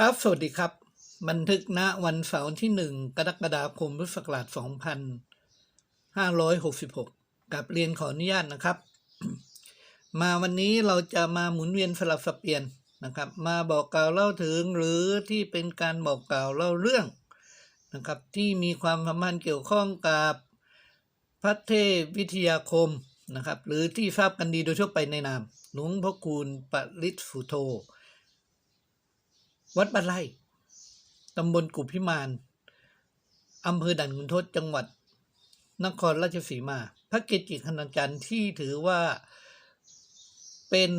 ครับ สวัสดีครับ บันทึกณวันเสาร์ที่หนึ่งกรกฎาคมพุทธศักราช2566กับเรียนขออนุญาตนะครับ มาวันนี้เราจะมาหมุนเวียนสลับสับเปลี่ยนนะครับ มาบอกกล่าวเล่าถึงหรือที่เป็นการบอกกล่าวเล่าเรื่องนะครับ ที่มีความสัมพันธ์เกี่ยวข้องกับพระเทพวิทยาคมนะครับ หรือที่ทราบกันดีโดยทั่วไปในนามหลวงพ่อคูณปริศสุโธ วัดบ้านไร่ตำบลกุพิมานอำเภอด่านขุนทดจังหวัด นครราชสีมา พระเกจิคณาจารย์ที่ถือว่าเป็น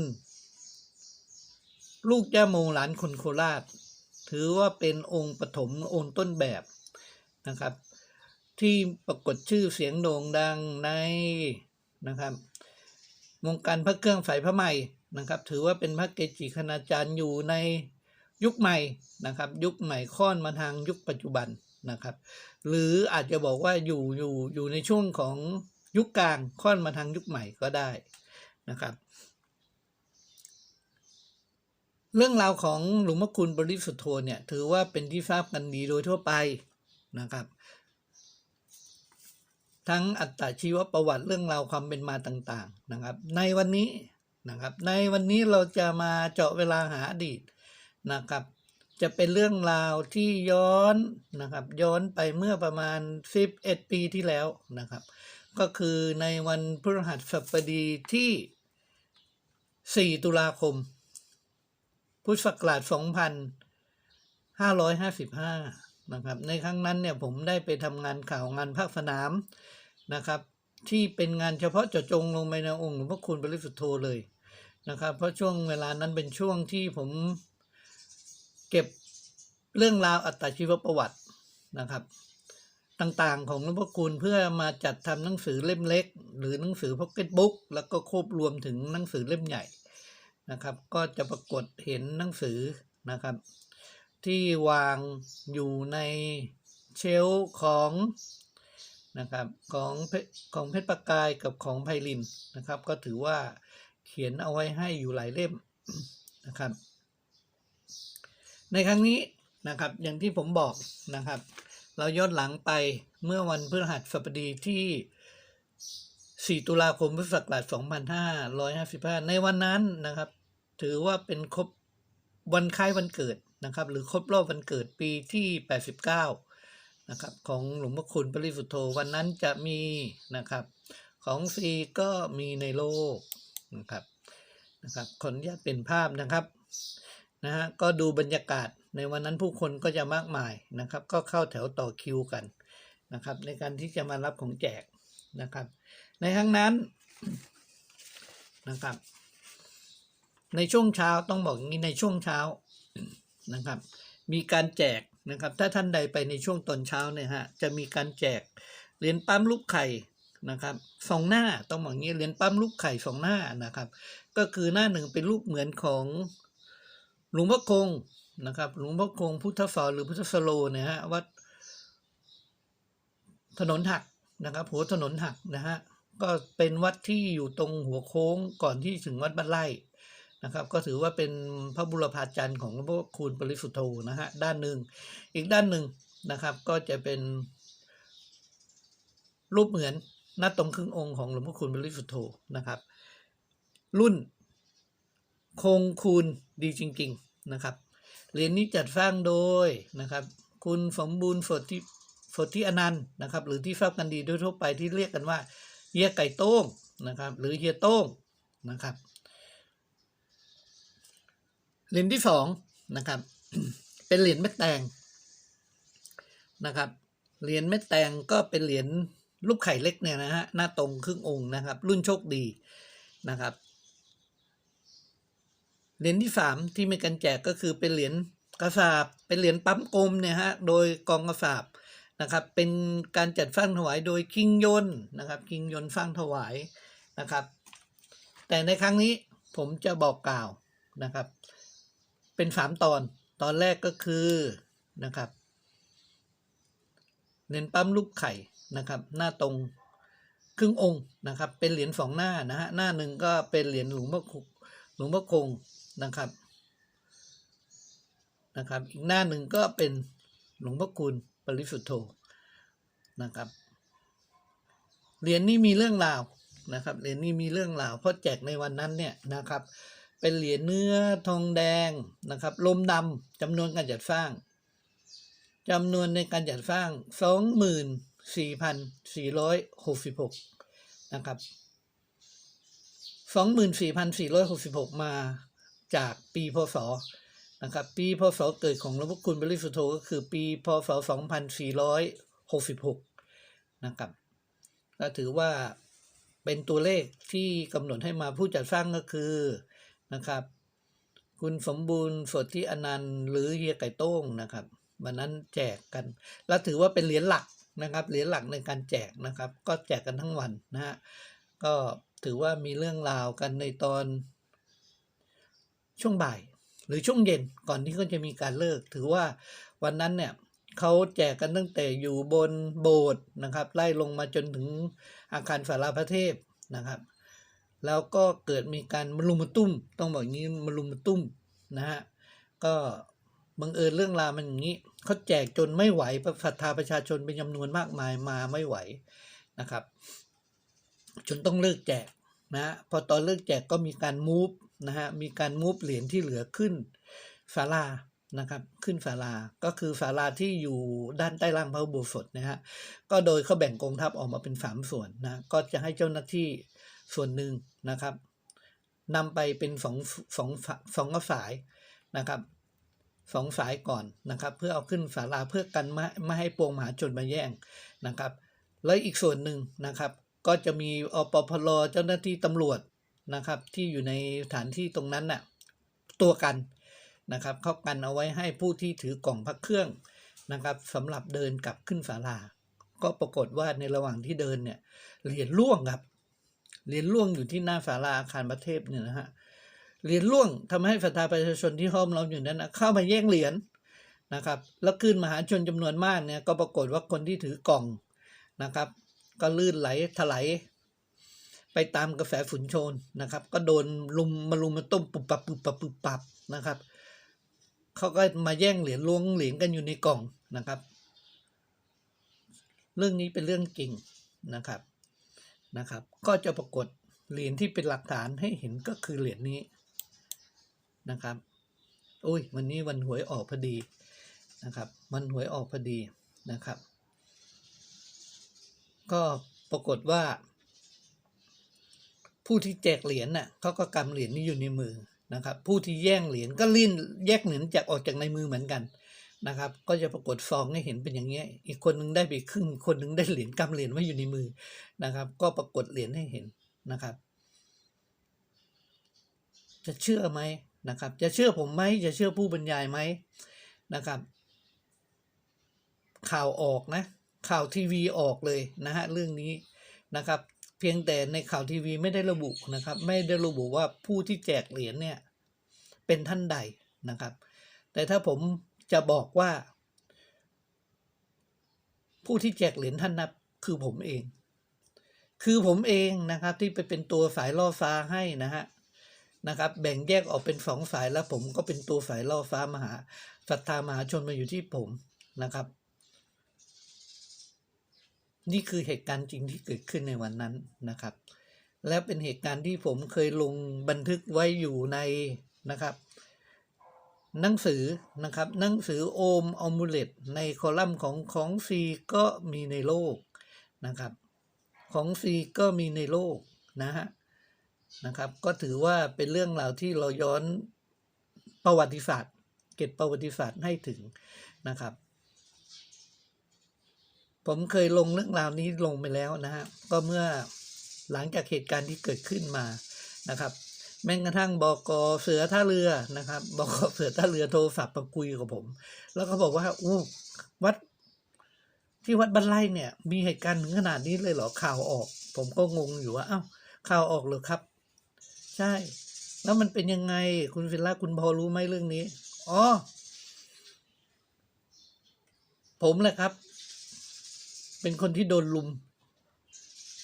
ลูกย่าโมหลานคนโคราช ถือว่าเป็นองค์ปฐมองค์ต้นแบบนะครับ ที่ปรากฏชื่อเสียงโด่งดังในนะครับวงการพระเครื่องสายพระใหม่นะครับ ถือว่าเป็นพระเกจิคณาจารย์อยู่ใน ยุคใหม่นะครับ ยุคใหม่ค่อนมาทางยุคปัจจุบันนะครับ หรืออาจจะบอกว่าอยู่อยู่อยู่ในช่วงของยุคกลางค่อนมาทางยุคใหม่ก็ได้นะครับ เรื่องราวของหลวงพ่อคุณบริสุทธโธเนี่ยถือว่าเป็นที่ทราบกันดีโดยทั่วไปนะครับ ทั้งอัตชีวประวัติเรื่องราวความเป็นมาต่างๆนะครับ ในวันนี้นะครับ ในวันนี้เราจะมาเจาะเวลาหาอดีต นะครับ จะเป็นเรื่องราวที่ย้อนนะครับ ย้อนไปเมื่อประมาณ 11 ปีที่แล้วนะครับ ก็คือในวันพฤหัสบดีที่ 4 ตุลาคม พุทธศักราช 2555 นะครับ ในครั้งนั้นเนี่ยผมได้ไปทำงานข่าวงานภาคสนามนะครับที่เป็นงานเฉพาะเจาะจงลงไปในองค์หลวงพ่อคุณบริสุทธโธเลยนะครับ เพราะช่วงเวลานั้นเป็นช่วงที่ผม เก็บเรื่องราวอัตชีวประวัตินะครับ ต่างๆของหลวงพ่อคุณเพื่อมาจัดทำหนังสือเล่มเล็ก หรือหนังสือพ็อกเก็ตบุ๊กแล้วก็ควบรวมถึงหนังสือเล่มใหญ่นะครับ ก็จะปรากฏเห็นหนังสือนะครับ ที่วางอยู่ในเชลของนะครับของของเพชรประกายกับของไพลินนะครับ ก็ถือว่าเขียนเอาไว้ให้อยู่หลายเล่มนะครับ ในครั้งนี้นะครับอย่างที่ผมบอกนะครับ เราย้อนหลังไปเมื่อวันพฤหัสบดีที่ 4 ตุลาคมพุทธศักราช2555 ในวันนั้นนะครับ ถือว่าเป็นครบวันคล้ายวันเกิดนะครับ หรือครบรอบวันเกิดปีที่ 89 นะครับ ของหลวงพ่อคุณปริสุทธโธวันนั้นจะมีนะครับ ของฟรีก็มีในโลกนะครับนะครับขออนุญาตเป็นภาพนะครับ นะฮะก็ดูบรรยากาศในวันนั้นผู้คนก็จะมากมายนะครับ ก็เข้าแถวต่อคิวกันนะครับ ในการที่จะมารับของแจกนะครับ ในครั้งนั้นนะครับ ในช่วงเช้าต้องบอกอย่างนี้ในช่วงเช้านะครับ มีการแจกนะครับ ถ้าท่านใดไปในช่วงตอนเช้าเนี่ยฮะจะมีการแจกเหรียญปั๊มลูกไข่นะครับสองหน้าต้องบอกอย่างนี้เหรียญปั๊มลูกไข่สองหน้านะครับ ก็คือหน้าหนึ่งเป็นรูปเหมือนของ หลวงพ่อคงนะครับหลวงพ่อคงพุทธสอนหรือพุทธสโลเนี่ยฮะวัดถนนหักนะครับหัวถนนหักนะฮะก็เป็นวัดที่อยู่ตรงหัวโค้งก่อนที่ถึงวัดบ้านไร่นะครับ ก็ถือว่าเป็นพระบุรพาจารย์ของหลวงพ่อคูณปริสุทธโธนะฮะด้านหนึ่งอีกด้านหนึ่งนะครับ ก็จะเป็นรูปเหมือนหน้าตรงครึ่งองค์ของหลวงพ่อคูณปริสุทธโธนะครับ รุ่น คงคูณดีจริง ๆ นะครับ เหรียญนี้จัดสร้างโดยนะครับ คุณสมบูรณ์ฝดที่ฝดที่อนันต์นะครับ หรือที่ทราบกันดีโดยทั่วไปที่เรียกกันว่าเฮียไก่โต้งนะครับ หรือเฮียโต้งนะครับ เหรียญที่สองนะครับ เป็นเหรียญเม็ดแตงนะครับ เหรียญเม็ดแตงก็เป็นเหรียญรูปไข่เล็กเนี่ยนะฮะหน้าตรงครึ่งองค์นะครับ รุ่นโชคดีนะครับ เหรียญที่สามที่มีการแจกก็คือเป็นเหรียญกระสาบเป็นเหรียญปั๊มกลมเนี่ยฮะโดยกองกระสาบนะครับ เป็นการจัดฟังถวายโดยคิงยนนะครับคิงยนต์ฟังถวายนะครับ แต่ในครั้งนี้ผมจะบอกกล่าวนะครับ เป็นสามตอนตอนแรกก็คือนะครับเหรียญปั๊มลูกไข่นะครับ หน้าตรงครึ่งองค์นะครับ เป็นเหรียญสองหน้านะฮะหน้าหนึ่งก็เป็นเหรียญหลวงพ่อหลวงพ่อคง นะครับนะครับ อีกหน้าหนึ่งก็เป็นหลวงพ่อคุณปริสุทธโธนะครับเหรียญนี้มีเรื่องราวนะครับเหรียญนี้มีเรื่องราวเพราะแจกในวันนั้นเนี่ยนะครับ เป็นเหรียญเนื้อทองแดงนะครับลมดำจำนวนการจัดสร้างจำนวนในการจัดสร้างสองหมื่นสี่พันสี่ร้อยหกสิบหกนะครับสองหมื่นสี่พันสี่ร้อยหกสิบหกมา จากปีพศนะครับปีพศเกิดของหลวงพ่อคุณบริสุทธโธก็คือปีพศสองพันสี่ร้อยหกสิบหกนะครับก็ถือว่าเป็นตัวเลขที่กำหนดให้มาผู้จัดสร้างก็คือนะครับ คุณสมบูรณ์สดที่อนันต์หรือเฮียไก่โต้งนะครับวันนั้นแจกกัน แล้วถือว่าเป็นเหรียญหลักนะครับเหรียญหลักในการแจกนะครับ ก็แจกกันทั้งวันนะฮะก็ถือว่ามีเรื่องราวกันในตอน ช่วงบ่าย หรือช่วงเย็นก่อนที่เขาจะมีการเลิก ถือว่าวันนั้นเนี่ยเขาแจกกันตั้งแต่อยู่บนโบสถ์นะครับ ไล่ลงมาจนถึงอาคารสาราพระเทพนะครับ แล้วก็เกิดมีการมารุมมาตุ้ม ต้องบอกงี้มารุมมาตุ้มนะฮะก็บังเอิญเรื่องราวมันอย่างนี้เขาแจกจนไม่ไหวศรัทธาประชาชนเป็นจำนวนมากมายมาไม่ไหวนะครับ จนต้องเลิกแจกนะฮะพอตอนเลิกแจกก็มีการมูฟ นะฮะมีการมูฟเหรียญที่เหลือขึ้นศาลานะครับขึ้นศาลาก็คือศาลาที่อยู่ด้านใต้ล่างพระอุโบสถนะฮะก็โดยเขาแบ่งกองทัพออกมาเป็นสามส่วนนะก็จะให้เจ้าหน้าที่ส่วนหนึ่งนะครับนำไปเป็นสองสองสองสายนะครับสองสายก่อนนะครับ เพื่อเอาขึ้นศาลาเพื่อกันไม่ไม่ให้ปวงมหาชนมาแย่งนะครับ แล้วอีกส่วนหนึ่งนะครับ ก็จะมีอปพลเจ้าหน้าที่ตำรวจ นะครับที่อยู่ในสถานที่ตรงนั้นน่ะตัวกันนะครับเขากันเอาไว้ให้ผู้ที่ถือกล่องพักเครื่องนะครับสำหรับเดินกลับขึ้นศาลา ก็ปรากฏว่าในระหว่างที่เดินเนี่ยเหรียญล่วงครับเหรียญล่วงอยู่ที่หน้าศาลาอาคารประเทศเนี่ยนะฮะเหรียญล่วงทำให้ศรัทาประชาชนที่ห้อมล้อมอยู่นั้นนะเข้ามาแย่งเหรียญนะครับแล้วขึ้นมหาชนจำนวนมากเนี่ยก็ปรากฏว่าคนที่ถือกล่องนะครับ ก็ลื่นไหลถลาย ไปตามกระแสฝุ่นโชนนะครับ ก็โดนลุมมาลุมมาต้มปุบปับปุบปับปุบปับนะครับเขาก็มาแย่งเหรียญล้วงเหรียญกันอยู่ในกล่องนะครับ เรื่องนี้เป็นเรื่องจริงนะครับนะครับ ก็จะปรากฏเหรียญที่เป็นหลักฐานให้เห็นก็คือเหรียญนี้นะครับโอ้ยวันนี้วันหวยออกพอดีนะครับวันหวยออกพอดีนะครับ ก็ปรากฏว่า ผู้ที่แจกเหรียญน่ะเขาก็กำเหรียญนี้อยู่ในมือนะครับ ผู้ที่แย่งเหรียญก็ลิ้นแยกเหรียญจากออกจากในมือเหมือนกันนะครับ ก็จะปรากฏซองให้เห็นเป็นอย่างเงี้ยอีกคนนึงได้ไปครึ่งคนนึงได้เหรียญกำเหรียญไว้อยู่ในมือนะครับ ก็ปรากฏเหรียญให้เห็นนะครับ จะเชื่อไหมนะครับ จะเชื่อผมไหมจะเชื่อผู้บรรยายไหมนะครับ ข่าวออกนะข่าวทีวีออกเลยนะฮะเรื่องนี้นะครับ เพียงแต่ในข่าวทีวีไม่ได้ระบุนะครับ ไม่ได้ระบุว่าผู้ที่แจกเหรียญเนี่ยเป็นท่านใดนะครับ แต่ถ้าผมจะบอกว่า ผู้ที่แจกเหรียญท่านนับคือผมเอง คือผมเองนะครับที่ไปเป็นตัวสายล่อฟ้าให้นะฮะนะครับ แบ่งแยกออกเป็นสองสายแล้วผมก็เป็นตัวสายล่อฟ้ามหาศรัทธามหาชนมาอยู่ที่ผมนะครับ นี่คือเหตุการณ์จริงที่เกิดขึ้นในวันนั้นนะครับ และเป็นเหตุการณ์ที่ผมเคยลงบันทึกไว้อยู่ในนะครับ หนังสือนะครับหนังสือโอมอมูเลตในคอลัมน์ของของซีก็มีในโลกนะครับ ของซีก็มีในโลกนะฮะนะครับ ก็ถือว่าเป็นเรื่องราวที่เราย้อนประวัติศาสตร์ เก็บประวัติศาสตร์ให้ถึงนะครับ ผมเคยลงเรื่องราวนี้ลงไปแล้วนะฮะก็เมื่อหลังจากเหตุการณ์ที่เกิดขึ้นมานะครับ แม้กระทั่งบกเสือท่าเรือนะครับบกเสือท่าเรือโทรศัพท์มาคุยกับผม แล้วก็บอกว่าอู้วัดที่วัดบ้านไร่เนี่ย มีเหตุการณ์ถึงขนาดนี้เลยเหรอข่าวออก ผมก็งงอยู่ว่าอ้าวข่าวออกเหรอครับ ใช่ แล้วมันเป็นยังไงคุณฟิลล่าคุณพอรู้ไหมเรื่องนี้อ๋อผมแหละครับ เป็นคนที่โดนลุม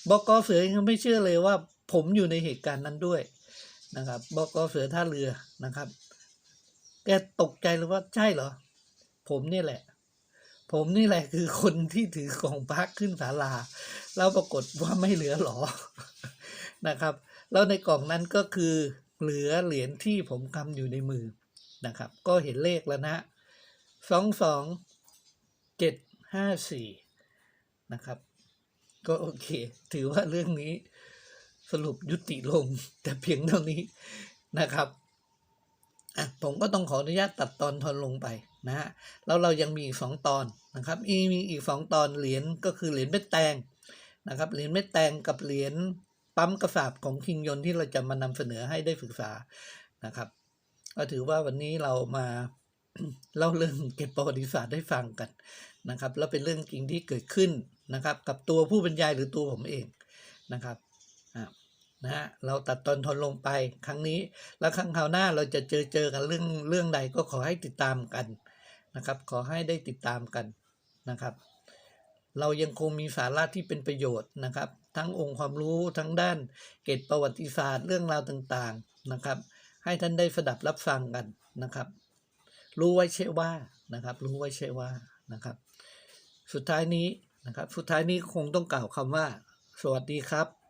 บอกเสือยังไม่เชื่อเลยว่า ผมอยู่ในเหตุการณ์นั้นด้วยนะครับบอกเสือท่าเรือนะครับ แกตกใจเลยว่าใช่เหรอ ผมนี่แหละ ผมนี่แหละคือคนที่ถือของพระขึ้นศาลา แล้วปรากฏว่าไม่เหลือหรอนะครับ แล้วในกล่องนั้นก็คือเหลือเหรียญที่ผมกำอยู่ในมือนะครับ ก็เห็นเลขแล้วนะสองสองเจ็ดห้าสี่ นะครับ ก็โอเค ถือว่าเรื่องนี้สรุปยุติลง แต่เพียงเท่านี้นะครับอะผมก็ต้องขออนุญาตตัดตอนทอนลงไปนะฮะแล้วเรายังมีอีกสองตอนนะครับอีมีอีกสองตอนเหรียญก็คือเหรียญเม็ดแตงนะครับเหรียญเม็ดแตงกับเหรียญปั๊มกระสาบของคิงยนที่เราจะมานำเสนอให้ได้ศึกษานะครับ ก็ถือว่าวันนี้เรามาเล่าเรื่องเก็บประวัติศาสตร์ให้ฟังกัน นะครับ แล้วเป็นเรื่องจริงที่เกิดขึ้นนะครับ กับตัวผู้บรรยายหรือตัวผมเองนะครับนะฮะเราตัดตอนทนลงไปครั้งนี้ แล้วครั้งคราวหน้าเราจะเจอเจอกันเรื่องเรื่องใดก็ขอให้ติดตามกันนะครับ ขอให้ได้ติดตามกันนะครับ เรายังคงมีสาระที่เป็นประโยชน์นะครับ ทั้งองค์ความรู้ทั้งด้านเกร็ดประวัติศาสตร์เรื่องราวต่างๆนะครับ ให้ท่านได้สดับรับฟังกันนะครับ รู้ไว้เชื่อว่านะครับ รู้ไว้เชื่อว่านะครับ สุดท้ายนี้นะครับ สุดท้ายนี้คงต้องกล่าวคำว่า สวัสดีครับ